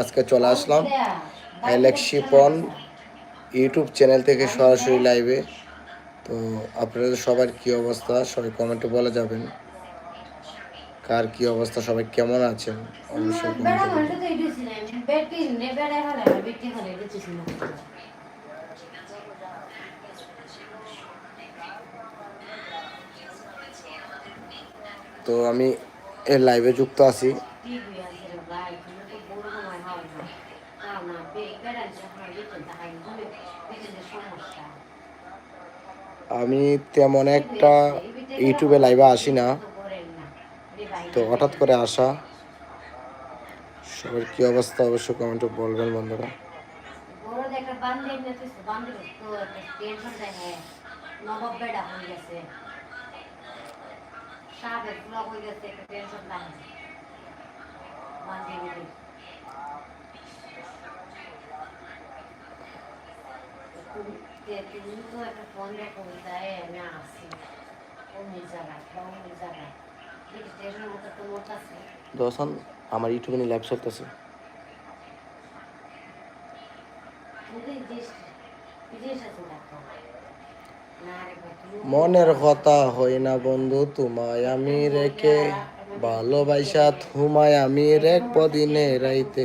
আজকে চলে আসলাম। অ্যালেক্সিপন YouTube channel থেকে সরাসরি লাইভে তো আপনাদের সবার কি অবস্থা? সবাই কমেন্টে বলে যাবেন। কার কি অবস্থা? সবাই কেমন আছেন? অবশ্যই তো আমি এর লাইভে যুক্ত আছি টিভি আছে রে ভাই তুমি তো বড় সময় হয় না তাও না বে বেড়া যখন বেটি তাহাই বলে বেটি সমস্যা আমি তেমন একটা ইউটিউবে লাইভে আসি না। তো হঠাৎ করে আসা। সবার কি অবস্থা অবশ্যই কমেন্টে বলবেন বন্ধুরা। সাবেক ব্লক হয়ে গেছে। একটা টেনশন বান্ধে গেলে তুমি তো একটা ফোন দেখো দেয় আমি আসি অন্য জায়গায় বা জায়গায় দেখি মতো তো মোট আছে আমার ইউটিউবে লাইভ চলতেছে মনের কথা হয় না বন্ধু তোমায় আমি রেখে ভালোবাসা তোমায় আমি রেখব দিনে রাইতে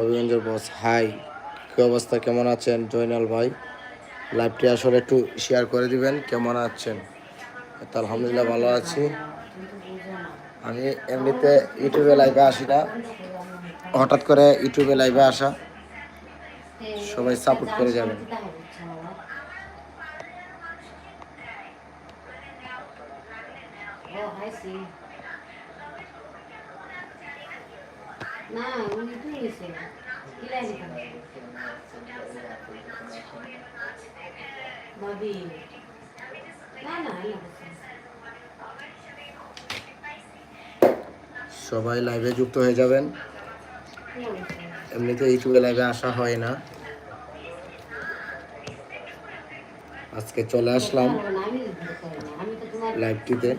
অভিগঞ্জের বস হাই কি অবস্থা? কেমন আছেন? জয়নাল ভাই লাইভটি আসলে একটু শেয়ার করে দিবেন। কেমন আছেন? আলহামদুলিল্লাহ ভালো আছি। আমি এমনিতে ইউটিউবে লাইভে আসি না। হঠাৎ করে ইউটিউবে লাইভে আসা। সবাই সাপোর্ট করে যাবেন। না উনি কি হয়েছে কি লাগে ভাবি না না সবাই লাইভে যুক্ত হয়ে যাবেন। এমনিতে ইউটিউবে লাইভে আসা হয় না। আজকে চলে আসলাম। তো লাইভটিতে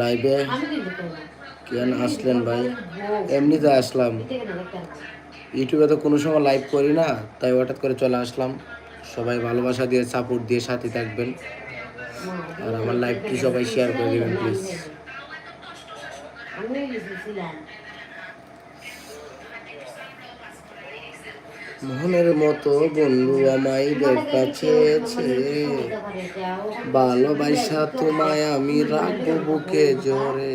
লাইভে কেন আসলেন ভাই? এমনিতে আসলাম। ইউটিউবে তো কোনো সময় লাইভ করি না তাই হঠাৎ করে চলে আসলাম। সবাই ভালোবাসা দিয়ে সাপোর্ট দিয়ে সাথে থাকবেন। আর আমার লাইভটি সবাই শেয়ার করে দিবেন প্লিজ আমি ছিলাম মোহনের মতো বন্ধু আমায় দেখা চেয়েছে ভালোবাসা তোমায় আমি রাখব বুকে জোরে।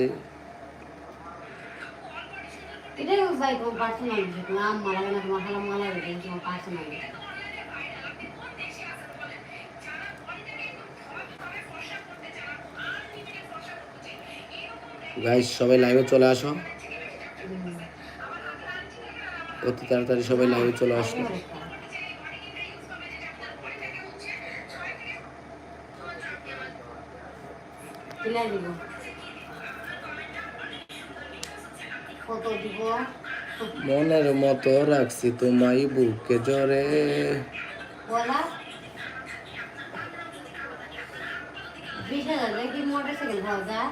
গাইস সবাই লাইভে চলে আসো। অতি তাড়াতাড়ি সবাই লাইভে চলে আসো কিলাই দিব কত দিব মনের মতো রাখছি তোমায় বুকে জরে। বিশ হাজার দেখি মোটর সাইকেল পাওয়া যায়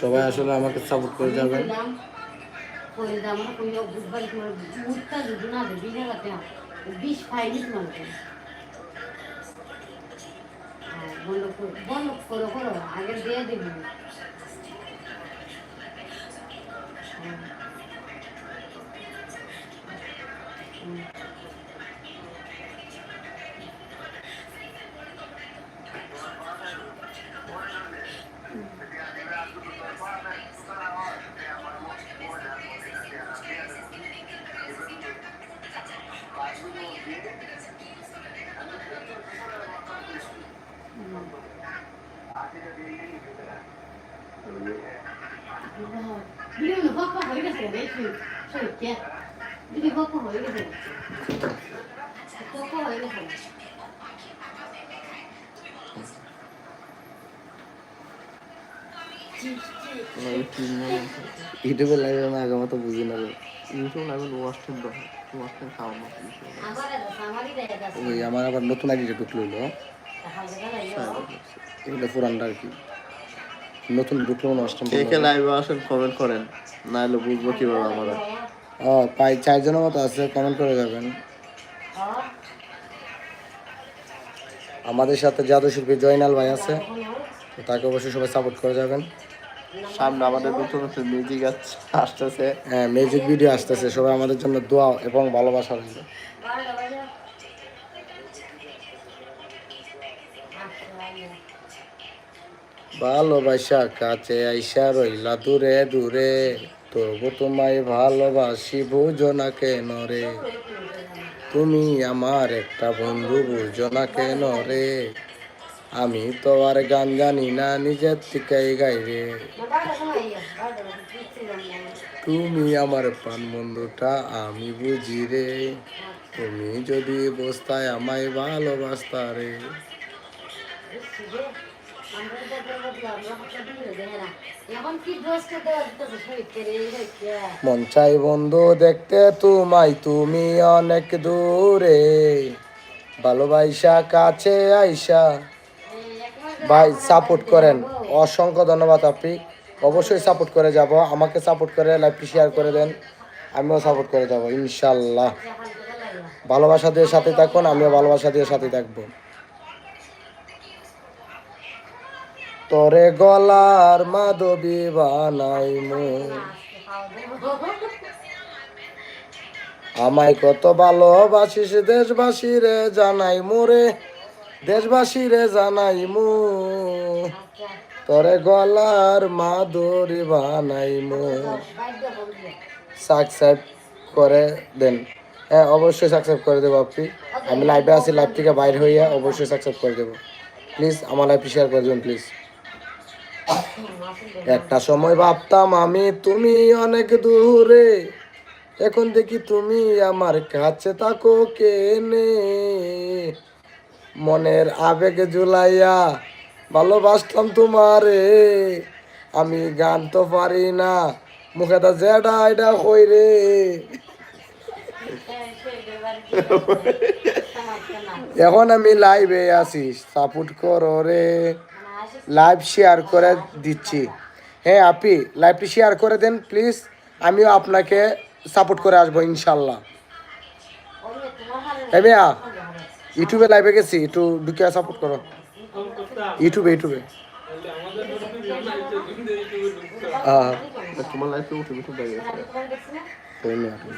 সবাই আসলে আমাকে সাপোর্ট করে যাবেন মুখটা যদি না দেবে। ফাইনি তোমার বন্ধ করো বন্ধ করো করো আগে দিয়ে দেবো বিভিন্ন পক্ষ হয়ে গেছে বেশি শরীরকে বিভিন্ন পক্ষ হয়ে গেছে পক্ষ হয়ে গেছে ইউটিউবে লাইভে আমি আগে মতো বুঝি না ইউটিউব লাইভে ওয়াশটিং দাও খাওয়া না আমার আমারই দেখা যাচ্ছে ওই আমার আবার নতুন আইডিটা ঢুকলো যায় এগুলো পুরানটা আর কি। নতুন অষ্টম কে লাইভে আসেন কমেন্ট করেন। নাহলে বুঝব কীভাবে আমরা। ও প্রায় চারজনের মতো আছে কমেন্ট করে যাবেন। আমাদের সাথে জাদু শিল্পী জয়নাল ভাই আছে তাকে অবশ্যই সবাই সাপোর্ট করে যাবেন। সামনে আমাদের নতুন নতুন মিউজিক আসতেছে। হ্যাঁ মিউজিক ভিডিও আসতেছে সবাই আমাদের জন্য দোয়া এবং ভালোবাসা রইল। ভালোবাসা কাছে আইসা রইলা দূরে দূরে। তবু তোমায় ভালোবাসি, বুঝো না কেন রে? তুমি আমার একটা বন্ধু, বুঝো না কেন রে? আমি তো আর গান জানি না, নিজের থেকেই গাই রে। তুমি আমার প্রাণ বন্ধুটা, আমি বুঝি রে। তুমি যদি বস্তায় আমায় ভালোবাসতা রে। মন চাই বন্ধু দেখতে তোমায়, তুমি অনেক দূরে। ভালোবাসা কাছে আইসা। ভাই সাপোর্ট করেন। অসংখ্য ধন্যবাদ আপনি। অবশ্যই সাপোর্ট করে যাব। আমাকে সাপোর্ট করে লাইভটি শেয়ার করে দেন। আমিও সাপোর্ট করে যাব, ইনশাল্লাহ। ভালোবাসা দিয়ে সাথে থাকুন, আমিও ভালোবাসা দিয়ে সাথে থাকব। তোরে গলার মাধবী বানাই আমায় কত ভালোবাসিস দেশবাসী রে জানাই মোরে দেশবাসী রে জানাই মু তোরে গলার মাধুরী বানাই মু সাবস্ক্রাইব করে দেন। হ্যাঁ অবশ্যই সাবস্ক্রাইব করে দেবো আপনি। আমি লাইভে আছি লাইভ থেকে বাইরে হইয়া অবশ্যই সাবস্ক্রাইব করে দেবো। প্লিজ, আমার লাইভটি শেয়ার করে দেবেন, প্লিজ। একটা সময় ভাবতাম আমি তুমি অনেক দূরে। এখন দেখি তুমি আমার কাছে থাকো কেনে। মনের আবেগ জুলাইয়া ভালোবাসতাম তোমারে। আমি গান তো পারি না, মুখে তা জেডা এটা কই রে এখন আমি লাইভে আছি সাপোর্ট করো রে। লাইভ শেয়ার করে দিচ্ছি। হ্যাঁ আপনি লাইভটি শেয়ার করে দেন প্লিজ আমিও আপনাকে সাপোর্ট করে আসব ইনশাল্লাহ। হ্যাঁ ভাইয়া ইউটিউবে লাইভে গেছি একটু ঢুকে সাপোর্ট করো। ইউটিউবে ইউটিউবে। হ্যাঁ তোমার লাইফে উঠে উঠে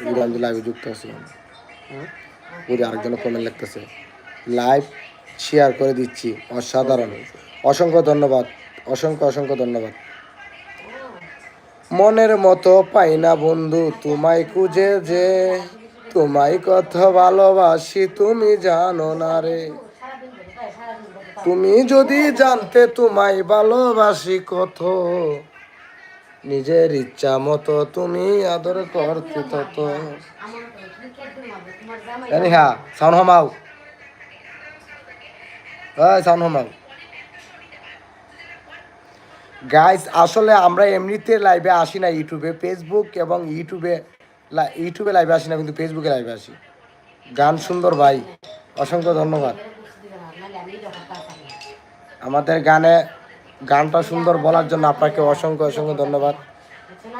দেখে আমি লাইভে যুক্ত আছি। ওই আরেকজন কমেন্ট লিখতেছে। লাইভ শেয়ার করে দিচ্ছি অসাধারণ। অসংখ্য ধন্যবাদ, অসংখ্য অসংখ্য ধন্যবাদ। মনের মতো পাই না বন্ধু, তোমায় খুঁজে যে, তোমায় কত ভালোবাসি, তুমি জানো না রে। তুমি যদি জানতে তোমায় ভালোবাসি কত, নিজের ইচ্ছা মতো তুমি আদর করতে তত। হ্যাঁ সাউন্ড হমাও। হ্যাঁ সাউন্ড হমাও। গাইস আসলে আমরা এমনিতে লাইভে আসি না ইউটিউবে ফেসবুক এবং ইউটিউবে ইউটিউবে লাইভে আসি না, কিন্তু ফেসবুকে লাইভে আসি। গান সুন্দর ভাই, অসংখ্য ধন্যবাদ। আমাদের গানে গানটা সুন্দর বলার জন্য আপনাকে অসংখ্য অসংখ্য ধন্যবাদ।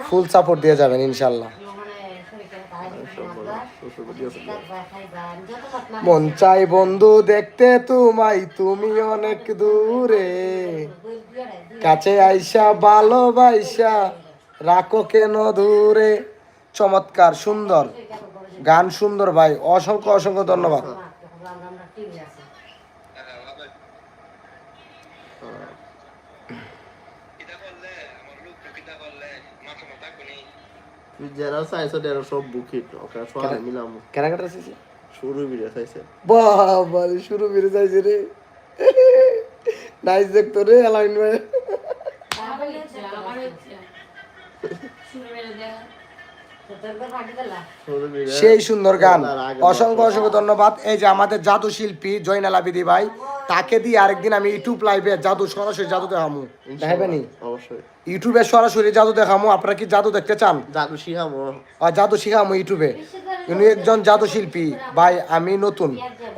ফুল সাপোর্ট দিয়ে যাবেন ইনশাল্লাহ মন চাই বন্ধু দেখতে তোমায়, তুমি অনেক দূরে। কাছে আইসা, ভালোবাইসা, রাখো কেন দূরে? চমৎকার, সুন্দর। গান সুন্দর ভাই, অসংখ্য অসংখ্য ধন্যবাদ তুই যারা চাইছো সব বুকিট ওকে সবাই মিলাম শুরু চাইছে বাবা শুরু রে নাইস দেখতো রে ভাই। সেই সুন্দর গান অসংখ্য অসংখ্য ধন্যবাদ এই যে আমাদের জাদু শিল্পী জয়নাল আবিদি ভাই তাকে দিয়ে আরেকদিন আমি ইউটিউব লাইভে জাদু সরাসরি জাদু দেখামু। দেখাবেনি অবশ্যই। ইউটিউবে সরাসরি জাদু দেখামু আপনারা কি জাদু দেখতে চান? জাদু শিখামো। আর জাদু শিখামু ইউটিউবে। উনি একজন জাদু শিল্পী। ভাই আমি নতুন।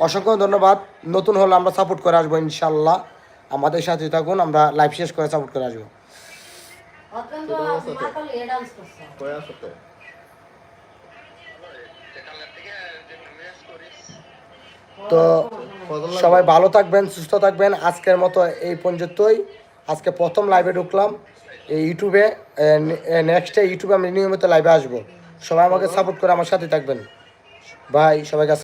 অসংখ্য ধন্যবাদ। নতুন হলে আমরা সাপোর্ট করে আসব ইনশাল্লাহ। আমাদের সাথে থাকুন আমরা লাইভ শেষ করে সাপোর্ট করে আসব। তো? সবাই ভালো থাকবেন, সুস্থ থাকবেন। আজকের মতো এই পর্যন্তই। আজকে প্রথম লাইভে ঢুকলাম। এই ইউটিউবে নেক্সটে ইউটিউবে আমি নিয়মিত লাইভে আসব। সবাই আমাকে সাপোর্ট করে আমার সাথে থাকবেন। ভাই সবাইকে